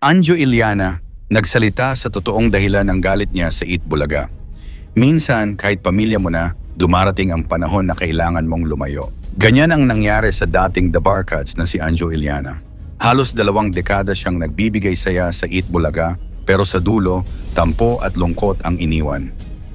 Anjo Iliana, nagsalita sa totoong dahilan ng galit niya sa Eat Bulaga. Minsan, kahit pamilya mo na, dumarating ang panahon na kailangan mong lumayo. Ganyan ang nangyari sa dating The Barcats na si Anjo Iliana. Halos dalawang dekada siyang nagbibigay saya sa Eat Bulaga, pero sa dulo, tampo at lungkot ang iniwan.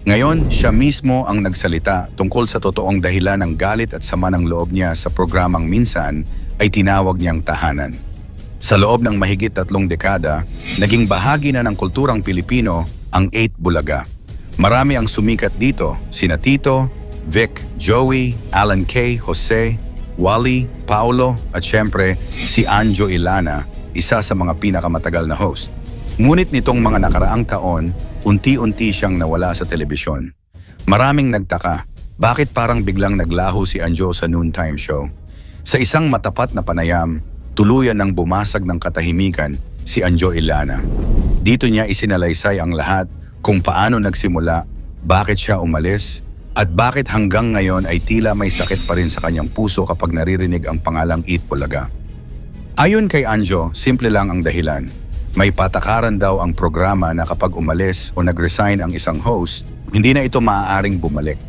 Ngayon, siya mismo ang nagsalita tungkol sa totoong dahilan ng galit at sama ng loob niya sa programang minsan ay tinawag niyang tahanan. Sa loob ng mahigit tatlong dekada, naging bahagi na ng kulturang Pilipino ang 8 Bulaga. Marami ang sumikat dito, sina Tito, Vic, Joey, Alan K, Jose, Wally, Paulo at syempre si Anjo Ilana, isa sa mga pinakamatagal na host. Ngunit nitong mga nakaraang taon, unti-unti siyang nawala sa telebisyon. Maraming nagtaka, bakit parang biglang naglaho si Anjo sa noontime show? Sa isang matapat na panayam, tuluyan ng bumasag ng katahimikan si Anjo Ilana. Dito niya isinalaysay ang lahat kung paano nagsimula, bakit siya umalis, at bakit hanggang ngayon ay tila may sakit pa rin sa kanyang puso kapag naririnig ang pangalang Eat Bulaga. Ayon kay Anjo, simple lang ang dahilan. May patakaran daw ang programa na kapag umalis o nag-resign ang isang host, hindi na ito maaaring bumalik.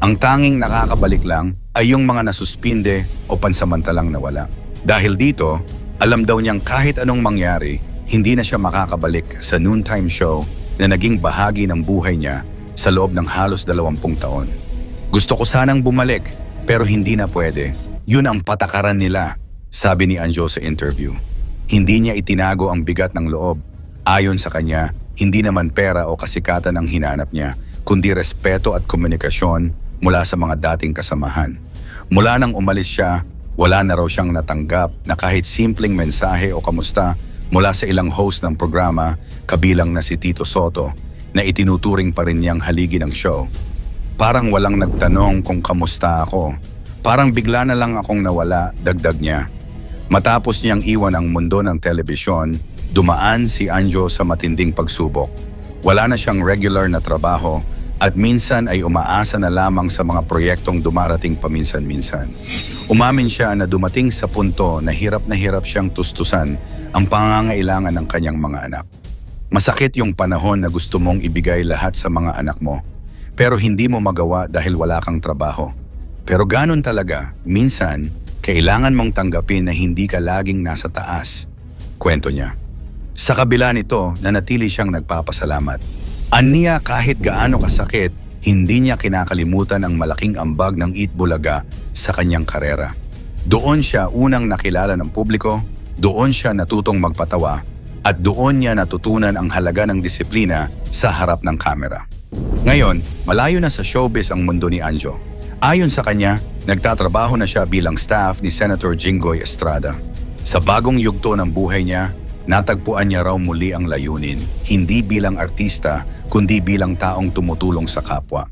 Ang tanging nakakabalik lang ay yung mga nasuspinde o pansamantalang nawala. Dahil dito, alam daw niyang kahit anong mangyari, hindi na siya makakabalik sa noontime show na naging bahagi ng buhay niya sa loob ng halos dalawampung taon. Gusto ko sanang bumalik, pero hindi na pwede. Yun ang patakaran nila, sabi ni Anjo sa interview. Hindi niya itinago ang bigat ng loob. Ayon sa kanya, hindi naman pera o kasikatan ang hinanap niya, kundi respeto at komunikasyon mula sa mga dating kasamahan. Mula nang umalis siya, wala na raw siyang natanggap na kahit simpleng mensahe o kamusta mula sa ilang host ng programa, kabilang na si Tito Soto, na itinuturing pa rin niyang haligi ng show. Parang walang nagtanong kung kamusta ako. Parang bigla na lang akong nawala, dagdag niya. Matapos niyang iwan ang mundo ng telebisyon, dumaan si Anjo sa matinding pagsubok. Wala na siyang regular na trabaho at minsan ay umaasa na lamang sa mga proyektong dumarating paminsan-minsan. Umamin siya na dumating sa punto na hirap na hirap siyang tustusan ang pangangailangan ng kanyang mga anak. Masakit yung panahon na gusto mong ibigay lahat sa mga anak mo, pero hindi mo magawa dahil wala kang trabaho. Pero ganun talaga, minsan, kailangan mong tanggapin na hindi ka laging nasa taas. Kwento niya. Sa kabila nito, nanatili siyang nagpapasalamat. Aniya kahit gaano kasakit, hindi niya kinakalimutan ang malaking ambag ng Eat Bulaga sa kanyang karera. Doon siya unang nakilala ng publiko, doon siya natutong magpatawa, at doon niya natutunan ang halaga ng disiplina sa harap ng kamera. Ngayon, malayo na sa showbiz ang mundo ni Anjo. Ayon sa kanya, nagtatrabaho na siya bilang staff ni Senator Jinggoy Estrada. Sa bagong yugto ng buhay niya, natagpuan niya raw muli ang layunin, hindi bilang artista, kundi bilang taong tumutulong sa kapwa.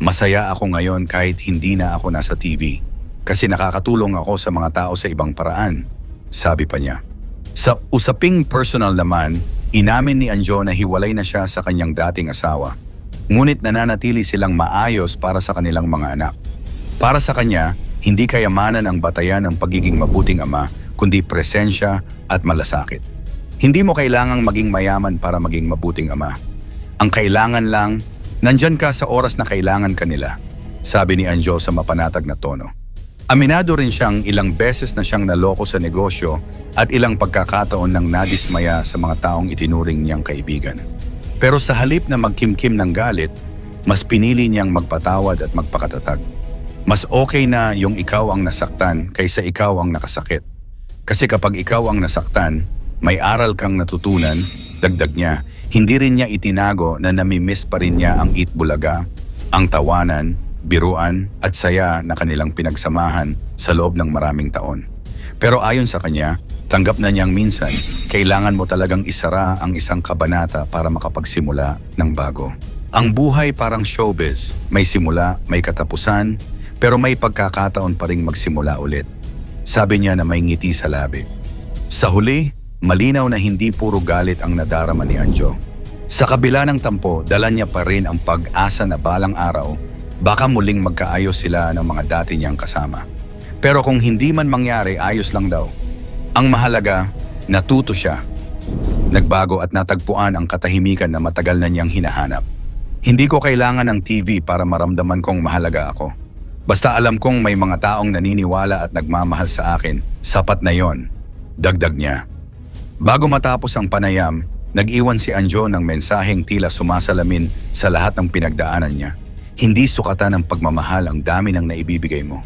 Masaya ako ngayon kahit hindi na ako nasa TV, kasi nakakatulong ako sa mga tao sa ibang paraan, sabi pa niya. Sa usaping personal naman, inamin ni Anjo na hiwalay na siya sa kanyang dating asawa. Ngunit nananatili silang maayos para sa kanilang mga anak. Para sa kanya, hindi kayamanan ang batayan ng pagiging mabuting ama, kundi presensya at malasakit. Hindi mo kailangang maging mayaman para maging mabuting ama. Ang kailangan lang, nandyan ka sa oras na kailangan ka nila, sabi ni Anjo sa mapanatag na tono. Aminado rin siyang ilang beses na siyang naloko sa negosyo at ilang pagkakataon nang nadismaya sa mga taong itinuring niyang kaibigan. Pero sa halip na magkimkim ng galit, mas pinili niyang magpatawad at magpakatatag. Mas okay na yung ikaw ang nasaktan kaysa ikaw ang nakasakit. Kasi kapag ikaw ang nasaktan, may aral kang natutunan, dagdag niya, hindi rin niya itinago na namimiss pa rin niya ang Eat Bulaga, ang tawanan, biruan at saya na kanilang pinagsamahan sa loob ng maraming taon. Pero ayon sa kanya, tanggap na niyang minsan, kailangan mo talagang isara ang isang kabanata para makapagsimula ng bago. Ang buhay parang showbiz, may simula, may katapusan, pero may pagkakataon pa ring magsimula ulit. Sabi niya na may ngiti sa labi. Sa huli, malinaw na hindi puro galit ang nadarama ni Anjo. Sa kabila ng tampo, dala niya pa rin ang pag-asa na balang araw, baka muling magkaayos sila ng mga dati niyang kasama. Pero kung hindi man mangyari, ayos lang daw. Ang mahalaga, natuto siya. Nagbago at natagpuan ang katahimikan na matagal na niyang hinahanap. Hindi ko kailangan ng TV para maramdaman kong mahalaga ako. Basta alam kong may mga taong naniniwala at nagmamahal sa akin, sapat na yon. Dagdag niya. Bago matapos ang panayam, nag-iwan si Anjo ng mensaheng tila sumasalamin sa lahat ng pinagdaanan niya. Hindi sukatan ng pagmamahal ang dami ng naibibigay mo.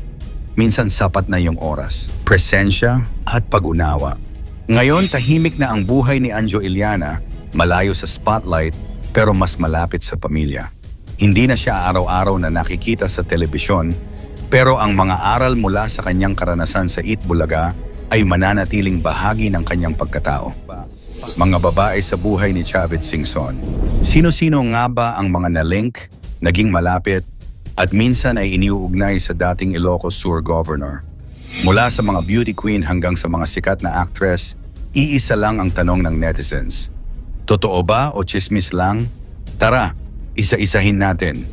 Minsan sapat na yung oras, presensya at pag-unawa. Ngayon tahimik na ang buhay ni Anjo Iliana, malayo sa spotlight pero mas malapit sa pamilya. Hindi na siya araw-araw na nakikita sa telebisyon pero ang mga aral mula sa kanyang karanasan sa Itbulaga ay mananatiling bahagi ng kanyang pagkatao. Mga babae sa buhay ni Chavit Singson. Sino-sino nga ba ang mga nalink, naging malapit, at minsan ay iniuugnay sa dating Ilocos Sur Governor? Mula sa mga beauty queen hanggang sa mga sikat na actress, iisa lang ang tanong ng netizens. Totoo ba o chismis lang? Tara, isa-isahin natin.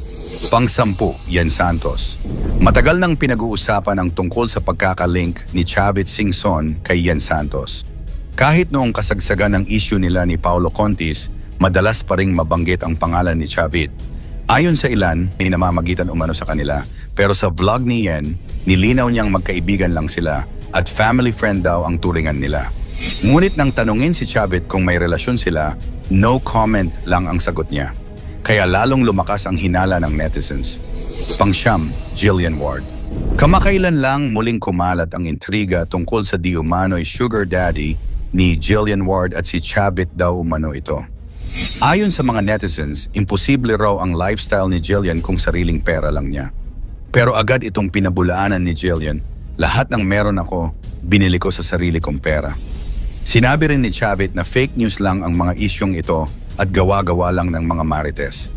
Pang-sampu, Yan Santos. Matagal nang pinag-uusapan ang tungkol sa pagkakalink ni Chavit Singson kay Yan Santos. Kahit noong kasagsagan ng issue nila ni Paulo Contis, madalas pa ring mabanggit ang pangalan ni Chavit. Ayon sa ilan, ay namamagitan umano sa kanila, pero sa vlog ni Yen, nilinaw niyang magkaibigan lang sila at family friend daw ang turingan nila. Ngunit nang tanungin si Chavit kung may relasyon sila, no comment lang ang sagot niya. Kaya lalong lumakas ang hinala ng netizens. Pangsyam, Jillian Ward. Kamakailan lang muling kumalat ang intriga tungkol sa di umano'y sugar daddy ni Jillian Ward at si Chavit daw umano ito. Ayon sa mga netizens, imposible raw ang lifestyle ni Jillian kung sariling pera lang niya. Pero agad itong pinabulaanan ni Jillian, lahat ng meron ako, binili ko sa sarili kong pera. Sinabi rin ni Chavit na fake news lang ang mga isyong ito at gawa-gawa lang ng mga marites.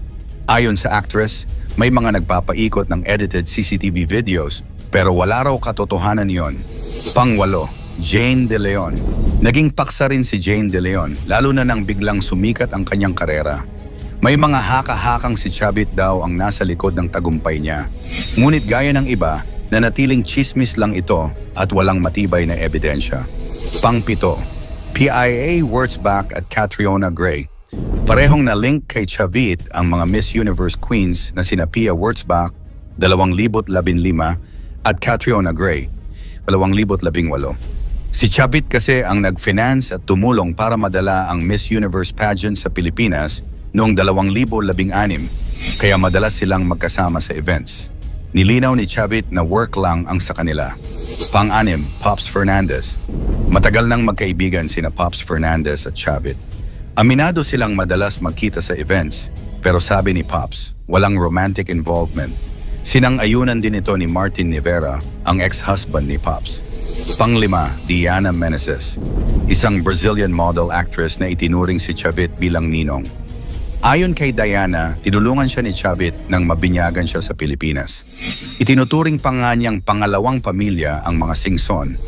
Ayon sa actress, may mga nagpapaikot ng edited CCTV videos pero wala raw katotohanan yon. Pangwalo, Jane De Leon. Naging paksa rin si Jane De Leon lalo na nang biglang sumikat ang kanyang karera. May mga haka-hakang si Chavit daw ang nasa likod ng tagumpay niya. Ngunit gaya ng iba, nanatiling chismis lang ito at walang matibay na ebidensya. Pangpito, PIA words at Catriona Gray. Parehong na-link kay Chavit ang mga Miss Universe Queens na sina Pia Wurtzbach, 2015, at Catriona Gray, 2018. Si Chavit kasi ang nag-finance at tumulong para madala ang Miss Universe pageant sa Pilipinas noong 2016, kaya madalas silang magkasama sa events. Nilinaw ni Chavit na work lang ang sa kanila. Pang-anim, Pops Fernandez. Matagal nang magkaibigan sina Pops Fernandez at Chavit. Aminado silang madalas magkita sa events, pero sabi ni Pops, walang romantic involvement. Sinang-ayunan din ito ni Martin Rivera, ang ex-husband ni Pops. Panglima, Diana Meneses, isang Brazilian model actress na itinuring si Chavit bilang ninong. Ayon kay Diana, tinulungan siya ni Chavit nang mabinyagan siya sa Pilipinas. Itinuturing pa nga niyang pangalawang pamilya ang mga Singson.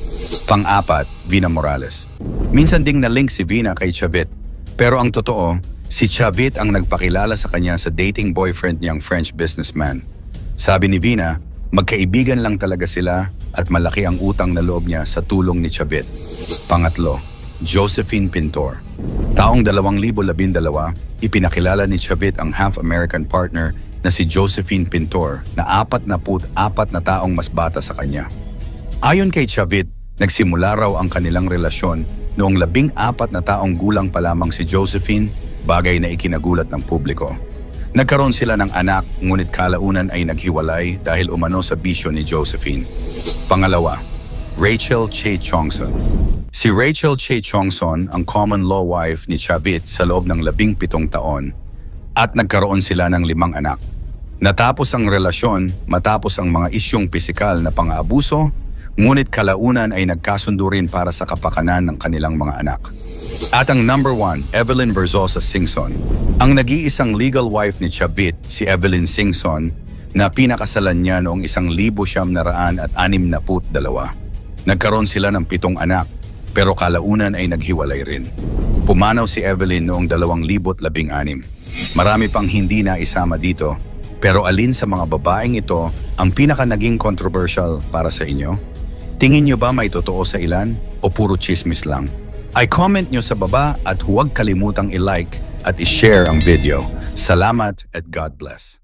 Pang-apat, Vina Morales. Minsan ding na-link si Vina kay Chavit, pero ang totoo, si Chavit ang nagpakilala sa kanya sa dating boyfriend niyang French businessman. Sabi ni Vina, magkaibigan lang talaga sila at malaki ang utang na loob niya sa tulong ni Chavit. Pangatlo, Josephine Pintor. Taong 2012, ipinakilala ni Chavit ang half-American partner na si Josephine Pintor na apat na put apat na taong mas bata sa kanya. Ayon kay Chavit, nagsimula raw ang kanilang relasyon noong labing apat na taong gulang pa lamang si Josephine, bagay na ikinagulat ng publiko. Nagkaroon sila ng anak ngunit kalaunan ay naghiwalay dahil umano sa bisyo ni Josephine. Pangalawa, Rachel Che Chongson. Si Rachel Che Chongson ang common law wife ni Chavit sa loob ng labing pitong taon at nagkaroon sila ng limang anak. Natapos ang relasyon matapos ang mga isyong pisikal na pang-aabuso, ngunit kalaunan ay nagkasundo rin para sa kapakanan ng kanilang mga anak. At ang number one, Evelyn Verzosa Singson. Ang nag-iisang legal wife ni Chavit, si Evelyn Singson, na pinakasalan niya noong isang libo siyam na raan at anim na put dalawa. Nagkaroon sila ng pitong anak, pero kalaunan ay naghiwalay rin. Pumanaw si Evelyn noong 2016. Marami pang hindi na isama dito, pero alin sa mga babaeng ito ang pinaka naging controversial para sa inyo? Tingin niyo ba may totoo sa ilan o puro chismis lang? I-comment nyo sa baba at huwag kalimutang i-like at i-share ang video. Salamat at God bless.